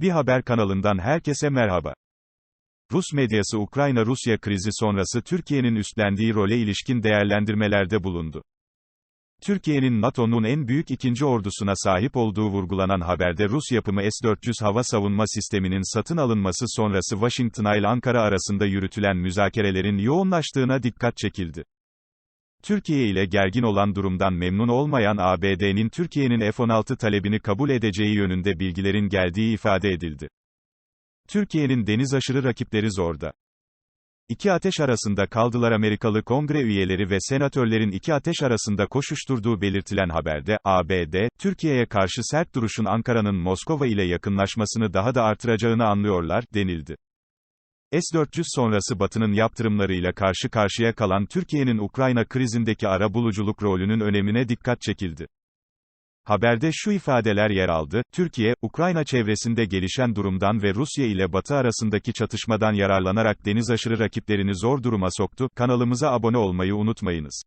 Bir haber kanalından herkese merhaba. Rus medyası Ukrayna-Rusya krizi sonrası Türkiye'nin üstlendiği role ilişkin değerlendirmelerde bulundu. Türkiye'nin NATO'nun en büyük ikinci ordusuna sahip olduğu vurgulanan haberde Rus yapımı S-400 hava savunma sisteminin satın alınması sonrası Washington ile Ankara arasında yürütülen müzakerelerin yoğunlaştığına dikkat çekildi. Türkiye ile gergin olan durumdan memnun olmayan ABD'nin Türkiye'nin F-16 talebini kabul edeceği yönünde bilgilerin geldiği ifade edildi. Türkiye'nin deniz aşırı rakipleri zorda. İki ateş arasında kaldılar Amerikalı kongre üyeleri ve senatörlerin iki ateş arasında koşuşturduğu belirtilen haberde, ABD, Türkiye'ye karşı sert duruşun Ankara'nın Moskova ile yakınlaşmasını daha da artıracağını anlıyorlar, denildi. S-400 sonrası Batı'nın yaptırımlarıyla karşı karşıya kalan Türkiye'nin Ukrayna krizindeki ara buluculuk rolünün önemine dikkat çekildi. Haberde şu ifadeler yer aldı, Türkiye, Ukrayna çevresinde gelişen durumdan ve Rusya ile Batı arasındaki çatışmadan yararlanarak deniz aşırı rakiplerini zor duruma soktu, kanalımıza abone olmayı unutmayınız.